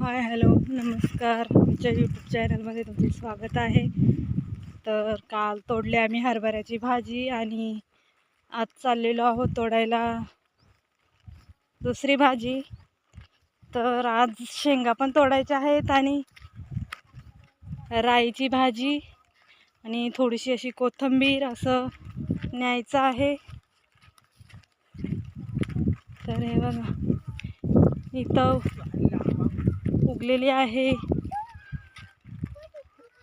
Hi hello नमस्कार. आमच्या YouTube चॅनलमध्ये तुमचे स्वागत आहे. तर काल तोडले आम्ही हरभऱ्याची भाजी आणि आज चाललेलो आहोत तोडायला दुसरी भाजी. तर आज शेंगा पण तोडायच्या आहेत आणि राईची भाजी आणि थोडीशी अशी कोथिंबीर असं न्यायचं आहे. तर हे बघा इथं उगलेली आहे.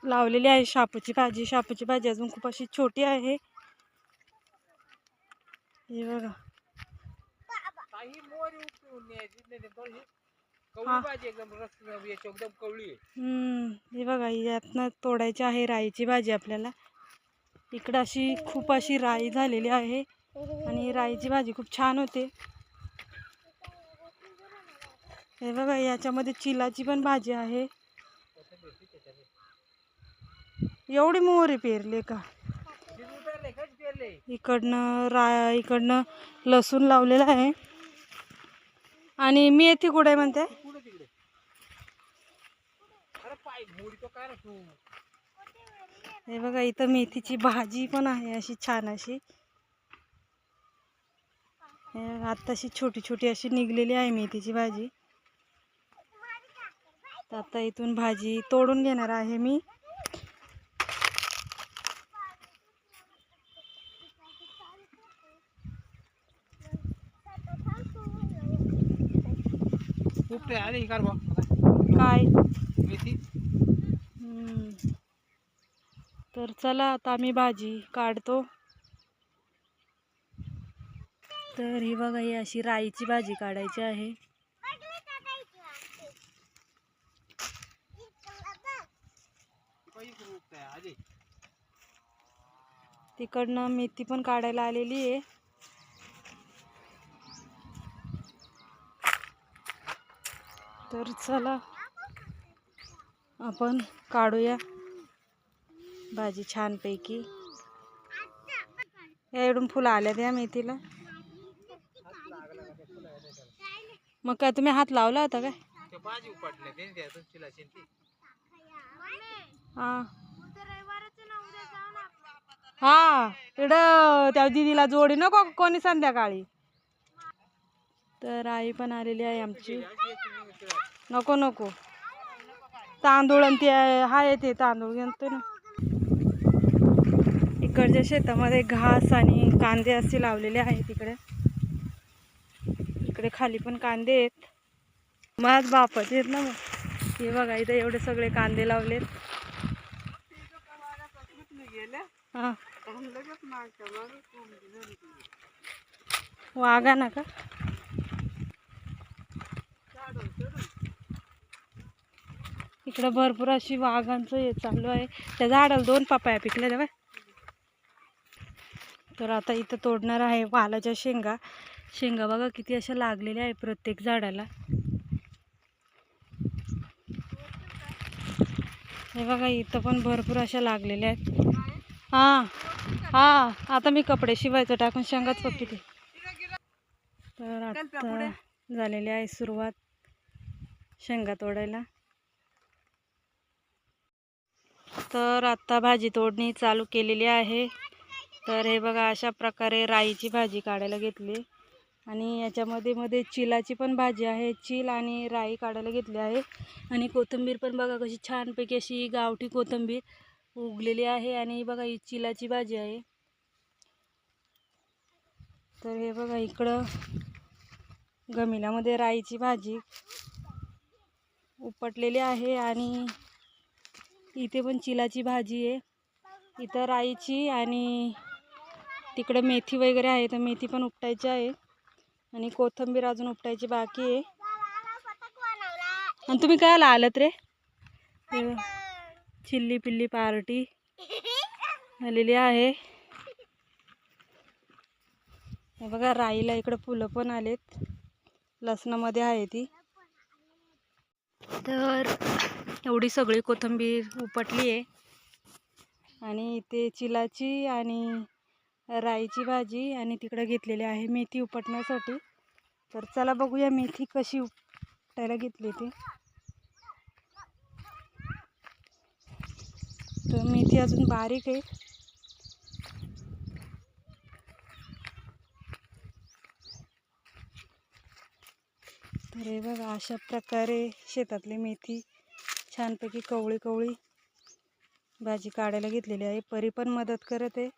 लावलेली आहे शापूची भाजी. शापूची भाजी अजून खूप अशी छोटी आहे. हे बघा. हे. बघा यातनं तोडायची आहे राईची भाजी आपल्याला. इकडं अशी खूप अशी राई झालेली आहे. आणि राईची भाजी खूप छान होते. हे बघा याच्यामध्ये चिलाची पण भाजी आहे. एवढी मोहरी पेरले का? इकडनं रा इकडनं लसूण लावलेला आहे. आणि मेथी कुठे म्हणते? हे बघा इथं मेथीची भाजी पण आहे अशी छान अशी. हे आत्ताशी छोटी छोटी अशी निघलेली आहे मेथीची भाजी. तर आता इथून भाजी तोडून घेणार आहे मी. काय. तर चला आता आम्ही भाजी काढतो. तर ही बघा ही अशी राईची भाजी काढायची आहे. तिकडनं मेथी पण काढायला आलेली आहे. तर चला आपण काढूया भाजी छानपैकी. या इकडून फुलं आल्या त्या मेथीला. मग काय तुम्ही हात लावला होता काय? हा. हा इकडं त्या दिदीला जोडी नको कोणी संध्याकाळी. तर आई पण आलेली आहे आमची. नको नको. तांदूळ आणि ते आहे ते तांदूळ घेतो ना. इकडच्या शेतामध्ये घास आणि कांदे असे लावलेले आहेत तिकडे. इकडे खाली पण कांदे आहेत. माझ बापाचे आहेत ना मग. हे बघा इथं एवढे सगळे कांदे लावलेत हा वागा ना का इकडं भरपूर अशी वाघांचं हे चालू आहे. त्या झाडाला दोन पपाया पिकल्या तेव्हा तर आता इथं तोडणार आहे वालाच्या शेंगा. शेंगा बघा किती अशा लागलेल्या आहे प्रत्येक झाडाला. हे बघा इथं पण भरपूर अशा लागलेल्या आहेत. हां हां आता मी कपडे शिवायचं टाकून शेंगाच पप्पी तर आता झालेली आहे सुरुवात शेंगा तोडायला. तर आत्ता भाजी तोडणी चालू केलेली आहे. तर हे बघा अशा प्रकारे राईची भाजी काढायला घेतली. आणि याच्यामध्ये मध्ये चिलाची पण भाजी आहे. चिल आणि राई काढायला घेतली आहे. आणि कोथिंबीर पण बघा कशी छानपैकी अशी गावठी कोथिंबीर. उगलेली आहे आणि बघा ही चिलाची भाजी आहे. तर हे बघा इकडं गमिलामध्ये राईची भाजी उपटलेली आहे आणि इथे पण चिलाची भाजी आहे. इथं राईची आणि तिकडे मेथी वगैरे आहे तर मेथी पण उपटायची आहे आणि कोथिंबीर अजून उपटायची बाकी आहे. आणि तुम्ही काय आलात रे? चिल्ली पिल्ली पार्टी आलेली आहे. बघा राईला इकडं फुलं पण आलेत. लसणामध्ये आहे ती. तर एवढी सगळी कोथिंबीर उपटली आहे. आणि इथे चिलाची आणि राईची भाजी आणि तिकडं घेतलेली आहे मेथी उपटण्यासाठी. तर चला बघूया मेथी कशी उपटायला घेतली ती. तर मेथी अजून बारीक आहे. तर हे बघा अशा प्रकारे शेतातली मेथी छानपैकी कवळी कवळी भाजी काढायला घेतलेली आहे. परी पण मदत करत आहे.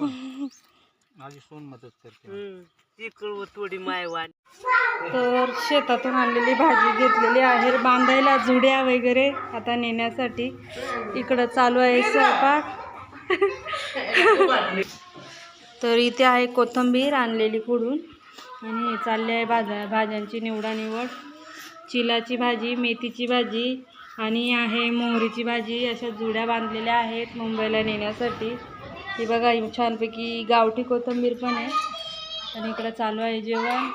माझी सोन मदत करते थोडी मायवान. तर शेतातून आणलेली भाजी घेतलेली आहे. बांधायला जुड्या वगैरे आता नेण्यासाठी. इकडं चालू आहे स्वयंपाक. तर इथे आहे कोथिंबीर आणलेली कुडून आणि हे चालले आहे भाज्या भाज्यांची निवडानिवड. चिलाची भाजी मेथीची भाजी आणि आहे मोहरीची भाजी. अशा जुड्या बांधलेल्या आहेत मुंबईला नेण्यासाठी. ही बघा छानपैकी गावठी कोथिंबीर पण आहे. आणि इकडं चालू आहे जेवण.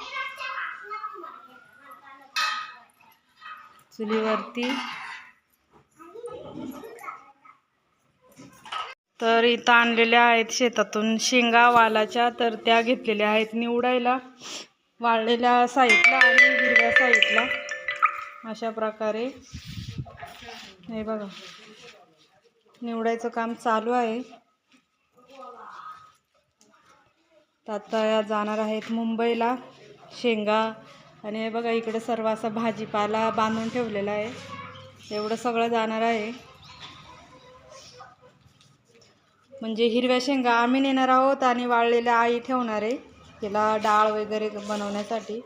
चुलीवरती. तर इथं आणलेल्या आहेत शेतातून शेंगा वालाच्या तर त्या घेतलेल्या आहेत निवडायला. वाळलेल्या साईडला आणि हिरव्या साईडला. अशा प्रकारे. हे बघा. निवडायचं काम चालू आहे. तर आता जाणार आहेत मुंबईला शेंगा. आणि हे बघा इकडे सर्व असा भाजीपाला बांधून ठेवलेला आहे. एवढं सगळं जाणार आहे. म्हणजे हिरव्या शेंगा आम्ही नेणार आहोत आणि वाळलेल्या आई ठेवणार आहे. तिला डाळ वगैरे बनवण्यासाठी.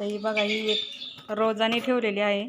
तर ही बघा ही एक रोजाने ठेवलेली आहे.